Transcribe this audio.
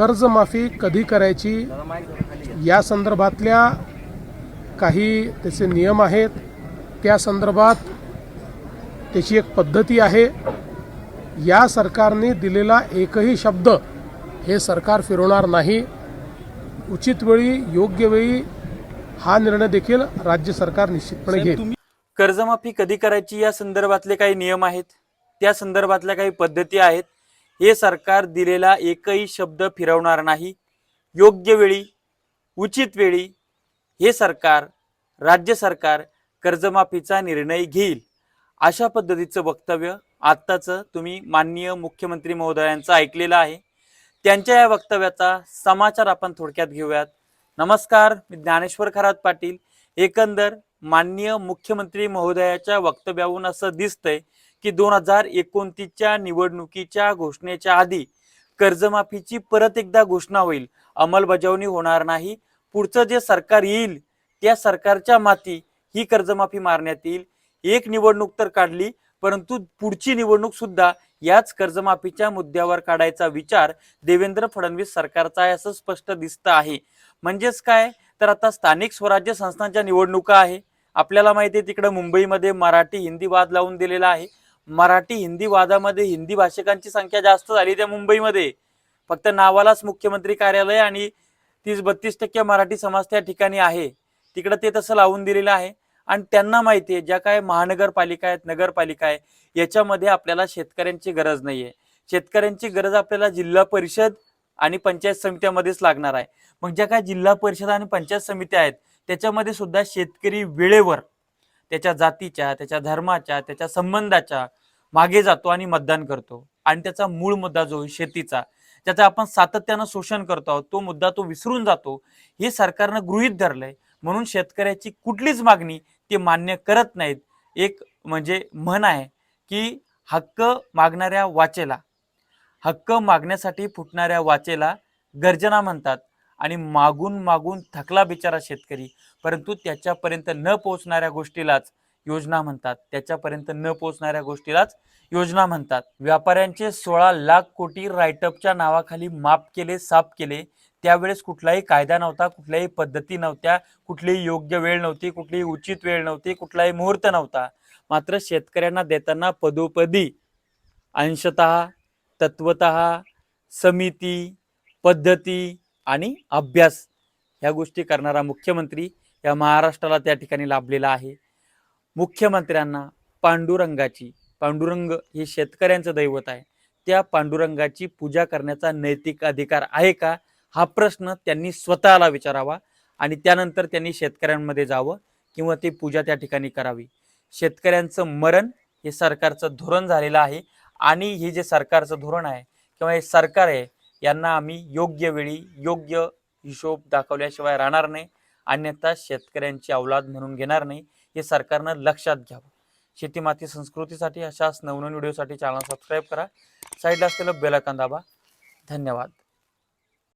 कर्जमाफी कधी करायची या संदर्भातल्या काही त्याचे नियम आहेत. त्या संदर्भात त्याची एक पद्धती आहे. या सरकारने दिलेला एकही शब्द हे सरकार फिरवणार नाही. उचित वेळी योग्य वेळी हा निर्णय देखील राज्य सरकार निश्चितपणे घेईल. कर्जमाफी कधी करायची या संदर्भातले काही नियम आहेत? त्या संदर्भातल्या काही पद्धती आहेत? हे सरकार दिलेला एकही शब्द फिरवणार नाही. योग्य वेळी उचित वेळी हे सरकार राज्य सरकार कर्जमाफीचा निर्णय घेईल. अशा पद्धतीचं वक्तव्य आत्ताचं तुम्ही माननीय मुख्यमंत्री महोदयांचं ऐकलेलं आहे. त्यांच्या या वक्तव्याचा समाचार आपण थोडक्यात घेऊयात. नमस्कार मी ज्ञानेश्वर खरात पाटील. एकंदर माननीय मुख्यमंत्री महोदयाच्या वक्तव्यावरून असं दिसतंय की दोन हजार एकोणतीसच्या निवडणुकीच्या घोषणेच्या आधी कर्जमाफीची परत एकदा घोषणा होईल. अंमलबजावणी होणार नाही. पुढचं जे सरकार येईल त्या सरकारच्या माती ही कर्जमाफी मारण्यात येईल. एक निवडणूक तर काढली परंतु पुढची निवडणूक सुद्धा याच कर्जमाफीच्या मुद्द्यावर काढायचा विचार देवेंद्र फडणवीस सरकारचा आहे असं स्पष्ट दिसतं आहे. म्हणजेच काय? तर आता स्थानिक स्वराज्य संस्थांच्या निवडणुका आहे. आपल्याला माहिती आहे तिकडे मुंबईमध्ये मराठी हिंदी वाद लावून दिलेला आहे. मराठी हिंदी वादामध्ये हिंदी भाषिकांची संख्या जास्त झाली त्या मुंबईमध्ये. फक्त नावालाच मुख्यमंत्री कार्यालय आणि तीस बत्तीस टक्के मराठी समाज त्या ठिकाणी आहे. तिकडं ते तसं लावून दिलेलं आहे. आणि त्यांना माहिती आहे ज्या काय महानगरपालिका आहेत नगरपालिका आहे याच्यामध्ये आपल्याला शेतकऱ्यांची गरज नाही आहे शेतकऱ्यांची गरज आपल्याला जिल्हा परिषद आणि पंचायत समित्यामध्येच लागणार आहे. मग ज्या काय जिल्हा परिषद आणि पंचायत समित्या आहेत त्याच्यामध्ये सुद्धा शेतकरी वेळेवर त्याच्या जातीच्या त्याच्या धर्माच्या त्याच्या संबंधाच्या मागे जातो आणि मतदान करतो. आणि त्याचा मूळ मुद्दा जो आहे शेतीचा त्याचं आपण सातत्यानं शोषण करतो आहोत तो मुद्दा तो विसरून जातो हे सरकारनं गृहित धरलंय. म्हणून शेतकऱ्याची कुठलीच मागणी ते मान्य करत नाहीत. एक म्हणजे म्हण आहे की हक्क मागणाऱ्या वाचेला हक्क मागण्यासाठी फुटणाऱ्या वाचेला गर्जना म्हणतात. आणि मागून मागून थकला बिचारा शेतकरी. परंतु त्याच्यापर्यंत न पोहोचणाऱ्या गोष्टीलाच योजना म्हणतात. त्याच्यापर्यंत न पोहोचणाऱ्या गोष्टीलाच योजना म्हणतात. व्यापाऱ्यांचे सोळा लाख कोटी रायटअपच्या नावाखाली माफ केले साफ केले. त्यावेळेस कुठलाही कायदा नव्हता कुठल्याही पद्धती नव्हत्या. कुठलीही योग्य वेळ नव्हती कुठलीही उचित वेळ नव्हती कुठलाही मुहूर्त नव्हता. मात्र शेतकऱ्यांना देताना पदोपदी अंशत तत्वत समिती पद्धती आणि अभ्यास ह्या गोष्टी करणारा मुख्यमंत्री या महाराष्ट्राला त्या ठिकाणी लाभलेला आहे. मुख्यमंत्र्यांना पांडुरंगाची पांडुरंग हे शेतकऱ्यांचं दैवत आहे. त्या पांडुरंगाची पूजा करण्याचा नैतिक अधिकार आहे का? हा प्रश्न त्यांनी स्वतःला विचारावा आणि त्यानंतर त्यांनी शेतकऱ्यांमध्ये जावं किंवा ती पूजा त्या ठिकाणी करावी. शेतकऱ्यांचं मरण हे सरकारचं धोरण झालेलं आहे आणि हे जे सरकारचं धोरण आहे किंवा हे सरकार आहे यांना आम्ही योग्य वेळी योग्य हिशोब दाखवल्याशिवाय राहणार नाही. अन्यथा शेतकऱ्यांची अवलाद म्हणून घेणार नाही. हे सरकारनं लक्षात घ्यावं. शेतीमाती संस्कृतीसाठी अशाच नवनवीन व्हिडिओसाठी चॅनल सबस्क्राईब करा. साईडला असलेलं बेल दाबा. धन्यवाद.